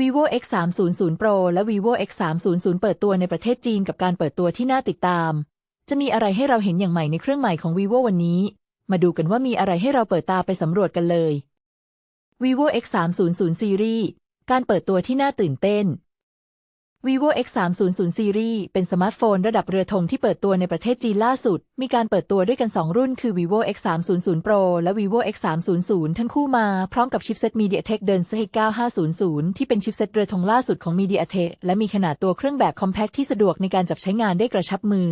vivo x 3 0 0 pro และ vivo x 3 0 0เปิดตัวในประเทศจีนกับการเปิดตัวที่น่าติดตาม จะมีอะไรให้เราเห็นอย่างใหม่ในเครื่องใหม่ของ vivo วันนี้ มาดูกันว่ามีอะไรให้เราเปิดตาไปสำรวจกันเลย vivo x 3 0 0 series การเปิดตัวที่น่าตื่นเต้น vivo x 3 0 0 series เป็นสมาร์ทโฟนระดับเรือธงที่เปิดตัวในประเทศจีนล่าสุด มีการเปิดตัวด้วยกัน 2 รุ่นคือ vivo x 3 0 0 pro และ vivo x 3 0 0ทั้งคู่มาพร้อมกับชิปเซ็ต MediaTek Dimensity 9500 ที่เป็นชิปเซ็ตเรือธงล่าสุดของ MediaTek และมีขนาดตัวเครื่องแบบคอมแพคที่สะดวกในการจับใช้งานได้กระชับมือ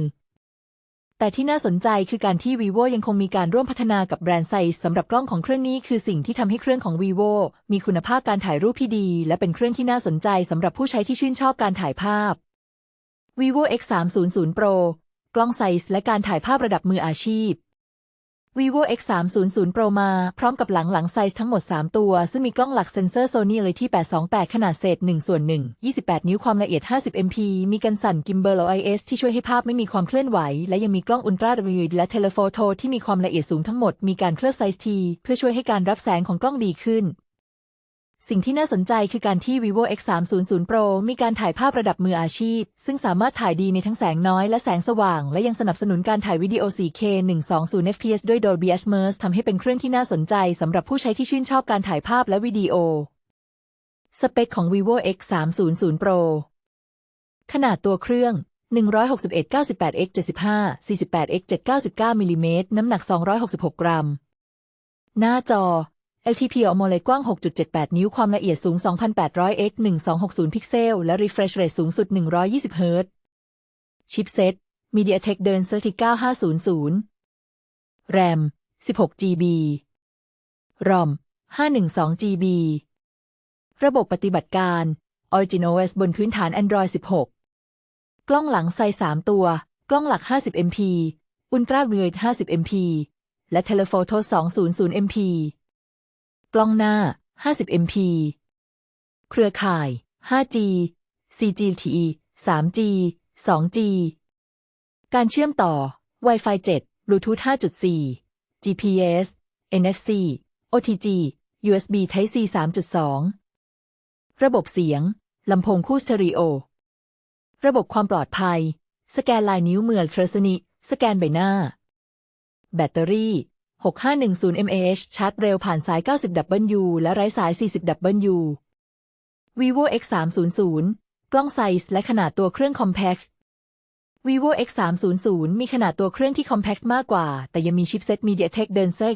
แต่ที่น่าสนใจคือการที่ vivo ยังคงมีการร่วมพัฒนากับแบรนด์ไซส์สำหรับกล้องของเครื่องนี้คือสิ่งที่ทำให้เครื่องของ vivo มีคุณภาพการถ่ายรูปที่ดี และเป็นเครื่องที่น่าสนใจสำหรับผู้ใช้ที่ชื่นชอบการถ่ายภาพ vivo x 3 0 0 pro กล้องไซส์และการถ่ายภาพระดับมืออาชีพ vivo x 3 0 0 pro มา พร้อมกับหลังหลังไซส์ทั้งหมด 3 ตัว ซึ่งมีกล้องหลักเซ็นเซอร์ Sony เลยที่ 828 ขนาดเศษ1ส่วน1 28 นิ้วความละเอียด 50 mp มีกันสั่น gimbal OIS ที่ช่วยให้ภาพไม่มีความเคลื่อนไหว และยังมีกล้องอุลตรา wide และเทเลโฟโตที่มีความละเอียดสูงทั้งหมดมีการเคลือบไซส์ T เพื่อช่วยให้การรับแสงของกล้องดีขึ้น สิ่งที่น่าสนใจคือการที่ vivo x 3 0 0 pro มีการถ่ายภาพระดับมืออาชีพ ซึ่งสามารถถ่ายดีในทั้งแสงน้อยและแสงสว่าง และยังสนับสนุนการถ่ายวิดีโอ 4K 120 fps ด้วย Dolby Atmos ทำให้เป็นเครื่องที่น่าสนใจสำหรับผู้ใช้ที่ชื่นชอบการถ่ายภาพและวิดีโอ สเปคของ vivo x 3 0 0 pro ขนาดตัวเครื่อง 161 98 x 75 48 x 799มิลลิเมตรน้ำหนัก 266 กรัม หน้าจอ LTP ออโมเลกกว้าง 6.78 นิ้ว ความละเอียดสูง 2,800 x 1260 พิกเซล และ refresh rate สูงสุด 120 เฮิรตซ์ชิปเซ็ต MediaTek Dimensity 9500 RAM 16 GB ROM 512 GB ระบบปฏิบัติการ Origin OS บนพื้นฐาน Android 16 กล้องหลังไซส์3ตัว กล้องหลัก 50 MP อุ Ultra Wide 50 MP และ Telephoto 200 MP กล้องหน้า 50 MP เครือข่าย 5G 4G LTE 3G 2G การเชื่อมต่อ Wi-Fi 7 Bluetooth 5.4 GPS NFC OTG USB Type C 3.2 ระบบเสียง ลำโพงคู่สเตอริโอ ระบบความปลอดภัย สแกนลายนิ้วมืออัลตรสนิ สแกนใบหน้า แบตเตอรี่ 6510 mAh ชาร์จเร็วผ่านสาย 90W และไร้สาย 40W vivo x 3 0 0กล้องไซส์และขนาดตัวเครื่องคอมแพค vivo x 3 0 0มีขนาดตัวเครื่องที่คอมแพคมากกว่า แต่ยังมีชิปเซ็ต MediaTek Dimensity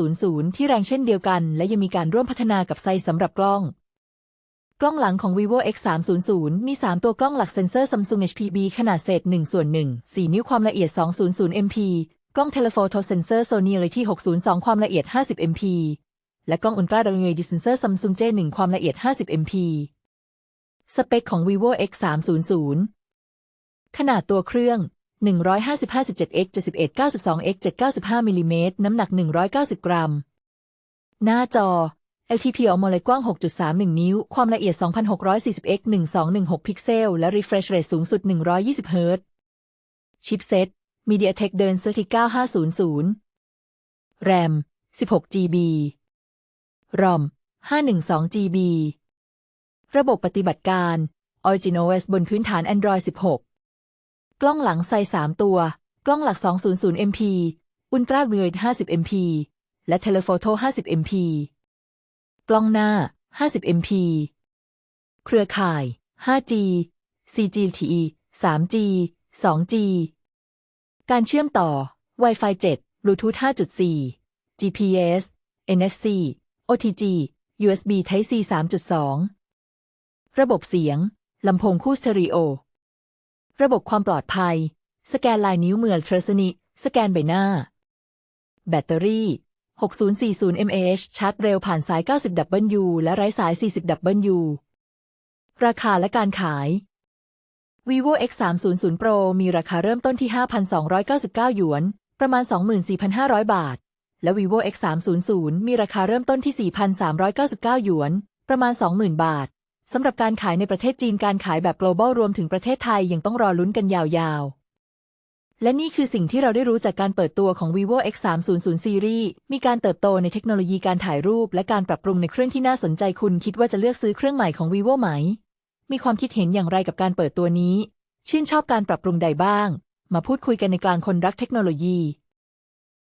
9500 ที่แรงเช่นเดียวกัน และยังมีการร่วมพัฒนากับไซส์สำหรับกล้อง กล้องหลังของ vivo x 3 0 0มี 3 ตัวกล้องหลักเซ็นเซอร์ Samsung HPB ขนาดเศษ1ส่วน1 4 นิ้วความละเอียด 200 MP กล้องเทเลโฟโตเซนเซอร์ Sony เลยที่ 602 ความละเอียด 50 MP และกล้องอุลตราดาวเงยดิเซนเซอร์ Samsung J1 ความละเอียด 50 MP สเปคของ vivo x 3 0 0ขนาดตัวเครื่อง 155 17 x 71 92 x 795มิลลิเมตรน้ำหนัก 190 กรัม หน้าจอ LTP AMOLED กว้าง 6.31 นิ้ว ความละเอียด 2640 x 1216 พิกเซล และ refresh rate สูงสุด 120 เฮิรตซ์ชิปเซ็ต MediaTek Dimensity 9500 RAM 16 GB ROM 512 GB ระบบปฏิบัติการ Origin OS บนพื้นฐาน Android 16 กล้องหลังไซส์3ตัว กล้องหลัก 200 MP Ultra Wide 50 MP และ Telephoto 50 MP กล้องหน้า 50 MP เครือข่าย 5G 4G LTE 3G 2G การเชื่อมต่อ Wi-Fi 7 Bluetooth 5.4 GPS NFC OTG USB Type C 3.2 ระบบเสียง ลำโพงคู่สเตอริโอ ระบบความปลอดภัย สแกนลายนิ้วมือทรสนิสแกนใบหน้า แบตเตอรี่ 6040 mAh ชาร์จเร็วผ่านสาย 90W และไร้สาย 40W ราคาและการขาย vivo x 3 0 0 pro มีราคาเริ่มต้นที่ 5,299 หยวน ประมาณ 24,500 บาท และ vivo x 3 0 0มีราคาเริ่มต้นที่ 4,399 หยวน ประมาณ 20,000 บาท สำหรับการขายในประเทศจีนการขายแบบ global รวมถึงประเทศไทยยังต้องรอลุ้นกันยาวๆ และนี่คือสิ่งที่เราได้รู้จากการเปิดตัวของ vivo x 3 0 0 series มีการเติบโตในเทคโนโลยีการถ่ายรูป และการปรับปรุงในเครื่องที่น่าสนใจคุณคิดว่าจะเลือกซื้อเครื่องใหม่ของ vivo ไหม มีความคิดเห็นอย่างไรกับการเปิดตัวนี้ ชื่นชอบการปรับปรุงใดบ้าง มาพูดคุยกันในกลางคนรักเทคโนโลยี